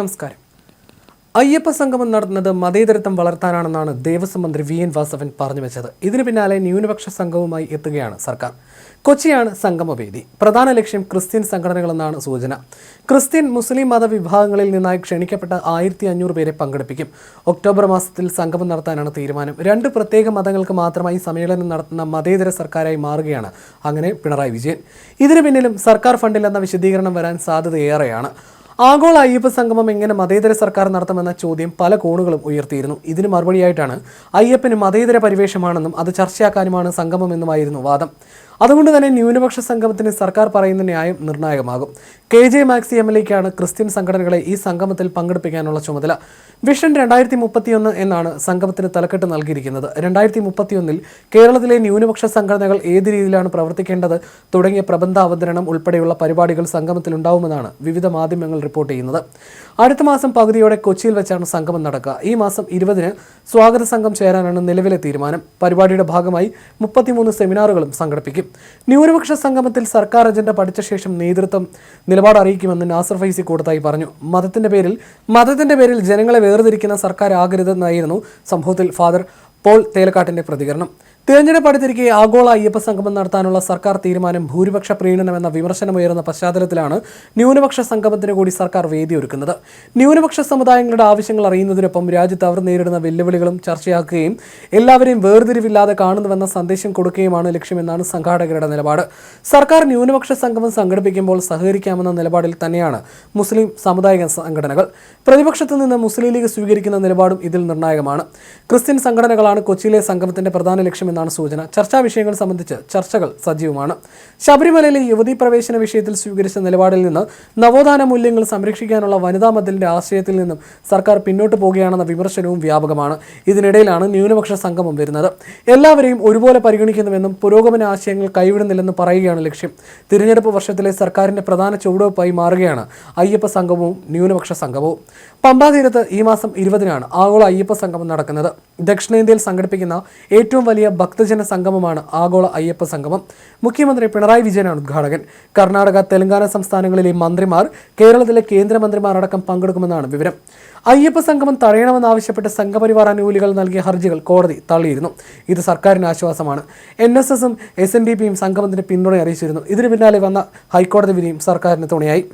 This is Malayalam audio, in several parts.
നമസ്കാരം. അയ്യപ്പ സംഗമം നടത്തുന്നത് മതേതരത്വം വളർത്താനാണെന്നാണ് ദേവസ്വം മന്ത്രി വി എൻ വാസവൻ പറഞ്ഞു വെച്ചത്. ഇതിനു പിന്നാലെ ന്യൂനപക്ഷ സംഘവുമായി എത്തുകയാണ് സർക്കാർ. കൊച്ചിയാണ് സംഗമവേദി. പ്രധാന ലക്ഷ്യം ക്രിസ്ത്യൻ സംഘടനകളെന്നാണ് സൂചന. ക്രിസ്ത്യൻ മുസ്ലിം മത വിഭാഗങ്ങളിൽ നിന്നായി ക്ഷണിക്കപ്പെട്ട ആയിരത്തി അഞ്ഞൂറ് പേരെ പങ്കെടുപ്പിക്കും. ഒക്ടോബർ മാസത്തിൽ സംഗമം നടത്താനാണ് തീരുമാനം. രണ്ട് പ്രത്യേക മതങ്ങൾക്ക് മാത്രമായി സമ്മേളനം നടത്തുന്ന മതേതര സർക്കാരായി മാറുകയാണ് അങ്ങനെ പിണറായി വിജയൻ. ഇതിനു പിന്നിലും സർക്കാർ ഫണ്ടിൽ എന്ന വിശദീകരണം വരാൻ സാധ്യതയേറെയാണ്. ആഗോള അയ്യപ്പ സംഗമം എങ്ങനെ മതേതര സർക്കാർ നടത്തുമെന്ന ചോദ്യം പല കോണുകളും ഉയർത്തിയിരുന്നു. ഇതിന് മറുപടിയായിട്ടാണ് അയ്യപ്പന് മതേതര പരിവേഷമാണെന്നും അത് ചർച്ചയാക്കാനുമാണ് സംഗമം എന്നുമായിരുന്നു വാദം. അതുകൊണ്ട് തന്നെ ന്യൂനപക്ഷ സംഗമത്തിന് സർക്കാർ പറയുന്ന ന്യായം നിർണായകമാകും. K J Maxi M L എക്കാണ് Christian സംഘടനകളെ ഈ സംഗമത്തിൽ പങ്കെടുപ്പിക്കാനുള്ള ചുമതല. വിഷൻ രണ്ടായിരത്തി മുപ്പത്തിയൊന്ന് എന്നാണ് സംഗമത്തിന് തലക്കെട്ട് നൽകിയിരിക്കുന്നത്. രണ്ടായിരത്തി മുപ്പത്തിയൊന്നിൽ കേരളത്തിലെ ന്യൂനപക്ഷ സംഘടനകൾ ഏത് രീതിയിലാണ് പ്രവർത്തിക്കേണ്ടത് തുടങ്ങിയ പ്രബന്ധ അവതരണം ഉൾപ്പെടെയുള്ള പരിപാടികൾ സംഗമത്തിൽ ഉണ്ടാവുമെന്നാണ് വിവിധ മാധ്യമങ്ങൾ റിപ്പോർട്ട് ചെയ്യുന്നത്. അടുത്ത മാസം പകുതിയോടെ കൊച്ചിയിൽ വെച്ചാണ് സംഗമം നടക്കുക. ഈ മാസം ഇരുപതിന് സ്വാഗത സംഘം ചേരാനാണ് നിലവിലെ തീരുമാനം. പരിപാടിയുടെ ഭാഗമായി മുപ്പത്തിമൂന്ന് സെമിനാറുകളും സംഘടിപ്പിക്കും. ന്യൂനപക്ഷ സംഗമത്തിൽ സർക്കാർ അജണ്ട പഠിച്ച ശേഷം നേതൃത്വം നിലപാട് അറിയിക്കുമെന്ന് നാസർ ഫൈസി കൂടത്തായി പറഞ്ഞു. മതത്തിന്റെ പേരിൽ മതത്തിന്റെ പേരിൽ ജനങ്ങളെ വേർതിരിക്കുന്ന സർക്കാർ ആകരുതെന്നായിരുന്നു സംഭവത്തിൽ ഫാദർ പോൾ തേലക്കാട്ടിന്റെ പ്രതികരണം. തിരഞ്ഞെടുപ്പ് അടുത്തിരിക്കെ ആഗോള അയ്യപ്പ സംഗമം നടത്താനുള്ള സർക്കാർ തീരുമാനം ഭൂരിപക്ഷ പ്രീണനമെന്ന വിമർശനമുയർന്ന പശ്ചാത്തലത്തിലാണ് ന്യൂനപക്ഷ സംഗമത്തിന് കൂടി സർക്കാർ വേദിയൊരുക്കുന്നത്. ന്യൂനപക്ഷ സമുദായങ്ങളുടെ ആവശ്യങ്ങൾ അറിയുന്നതിനൊപ്പം രാജ്യത്ത് അവർ നേരിടുന്ന വെല്ലുവിളികളും ചർച്ചയാക്കുകയും എല്ലാവരെയും വേർതിരിവില്ലാതെ കാണുന്നുവെന്ന സന്ദേശം കൊടുക്കുകയുമാണ് ലക്ഷ്യമെന്നാണ് സംഘാടകരുടെ നിലപാട്. സർക്കാർ ന്യൂനപക്ഷ സംഗമം സംഘടിപ്പിക്കുമ്പോൾ സഹകരിക്കാമെന്ന നിലപാടിൽ തന്നെയാണ് മുസ്ലിം സമുദായ സംഘടനകൾ. പ്രതിപക്ഷത്തു നിന്ന് മുസ്ലിം ലീഗ് സ്വീകരിക്കുന്ന നിലപാടും ഇതിൽ നിർണായകമാണ്. ക്രിസ്ത്യൻ സംഘടനകളാണ് കൊച്ചിയിലെ സംഗമത്തിന്റെ പ്രധാന ലക്ഷ്യമെന്നാണ് സൂചന. ചർച്ചാ വിഷയങ്ങൾ സംബന്ധിച്ച് ചർച്ചകൾ സജീവമാണ്. ശബരിമലയിലെ യുവതീ പ്രവേശന വിഷയത്തിൽ സ്വീകരിച്ച നിലപാടിൽ നിന്ന് നവോത്ഥാന മൂല്യങ്ങൾ സംരക്ഷിക്കാനുള്ള വനിതാ മതിലിന്റെ ആശയത്തിൽ നിന്നും സർക്കാർ പിന്നോട്ട് പോകുകയാണെന്ന വിമർശനവും വ്യാപകമാണ്. ഇതിനിടയിലാണ് ന്യൂനപക്ഷ സംഗമം വരുന്നത്. എല്ലാവരെയും ഒരുപോലെ പരിഗണിക്കുന്നുവെന്നും പുരോഗമന ആശയങ്ങൾ കൈവിടുന്നില്ലെന്നും പറയുകയാണ് ലക്ഷ്യം. തിരഞ്ഞെടുപ്പ് വർഷത്തിലെ സർക്കാരിന്റെ പ്രധാന ചുവടുവയ്പായി മാറുകയാണ് അയ്യപ്പ സംഗമവും ന്യൂനപക്ഷ സംഗമവും. പമ്പാ തീരത്ത് ഈ മാസം ഇരുപതിനാണ് ആഗോള അയ്യപ്പ സംഗമം നടക്കുന്നത്. ദക്ഷിണേന്ത്യയിൽ സംഘടിപ്പിക്കുന്ന ഏറ്റവും വലിയ ഭക്തജന സംഗമമാണ് ആഗോള അയ്യപ്പ സംഗമം. മുഖ്യമന്ത്രി പിണറായി വിജയനാണ് ഉദ്ഘാടകൻ. കർണാടക തെലങ്കാന സംസ്ഥാനങ്ങളിലെ മന്ത്രിമാർ കേരളത്തിലെ കേന്ദ്രമന്ത്രിമാർ അടക്കം പങ്കെടുക്കുമെന്നാണ് വിവരം. അയ്യപ്പ സംഗമം തടയണമെന്നാവശ്യപ്പെട്ട് സംഘപരിവാർ അനുകൂലികൾ നൽകിയ ഹർജികൾ കോടതി തള്ളിയിരുന്നു. ഇത് സർക്കാരിന് ആശ്വാസമാണ്. എൻ എസ് എസും എസ് എൻ ഡി പിയും സംഗമത്തിന് പിന്തുണ അറിയിച്ചിരുന്നു. ഇതിനു പിന്നാലെ വന്ന ഹൈക്കോടതി വിധിയും സർക്കാരിന് തുണയായി.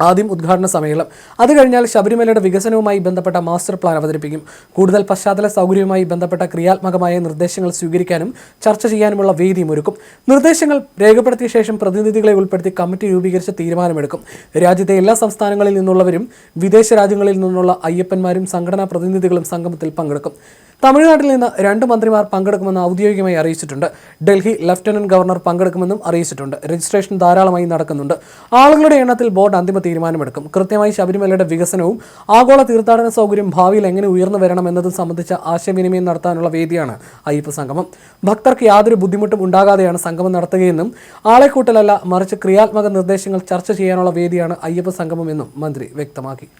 ആദ്യം ഉദ്ഘാടന സമ്മേളനം അത് കഴിഞ്ഞാൽ ശബരിമലയുടെ വികസനവുമായി ബന്ധപ്പെട്ട മാസ്റ്റർ പ്ലാൻ അവതരിപ്പിക്കും. കൂടുതൽ പശ്ചാത്തല സൗകര്യവുമായി ബന്ധപ്പെട്ട ക്രിയാത്മകമായ നിർദ്ദേശങ്ങൾ സ്വീകരിക്കാനും ചർച്ച ചെയ്യാനുമുള്ള വേദിയും ഒരുക്കും. നിർദ്ദേശങ്ങൾ രേഖപ്പെടുത്തിയ ശേഷം പ്രതിനിധികളെ ഉൾപ്പെടുത്തി കമ്മിറ്റി രൂപീകരിച്ച് തീരുമാനമെടുക്കും. രാജ്യത്തെ എല്ലാ സംസ്ഥാനങ്ങളിൽ നിന്നുള്ളവരും വിദേശ രാജ്യങ്ങളിൽ നിന്നുള്ള അയ്യപ്പന്മാരും സംഘടനാ പ്രതിനിധികളും സംഗമത്തിൽ പങ്കെടുക്കും. തമിഴ്നാട്ടിൽ നിന്ന് രണ്ട് മന്ത്രിമാർ പങ്കെടുക്കുമെന്ന് ഔദ്യോഗികമായി അറിയിച്ചിട്ടുണ്ട്. ഡൽഹി ലഫ്റ്റനന്റ് ഗവർണർ പങ്കെടുക്കുമെന്നും അറിയിച്ചിട്ടുണ്ട്. രജിസ്ട്രേഷൻ ധാരാളമായി നടക്കുന്നുണ്ട്. ആളുകളുടെ എണ്ണത്തിൽ ബോർഡ് അന്തിമ തീരുമാനമെടുക്കും. കൃത്യമായി ശബരിമലയുടെ വികസനവും ആഗോള തീർത്ഥാടന സൗകര്യം ഭാവിയിൽ എങ്ങനെ ഉയർന്നു വരണം എന്നതും സംബന്ധിച്ച ആശയവിനിമയം നടത്താനുള്ള വേദിയാണ് അയ്യപ്പ സംഗമം. ഭക്തർക്ക് യാതൊരു ബുദ്ധിമുട്ടും ഉണ്ടാകാതെയാണ് സംഗമം നടത്തുകയെന്നും ആളെക്കൂട്ടലല്ല മറിച്ച് ക്രിയാത്മക നിർദ്ദേശങ്ങൾ ചർച്ച ചെയ്യാനുള്ള വേദിയാണ് അയ്യപ്പ സംഗമം എന്നും മന്ത്രി വ്യക്തമാക്കി.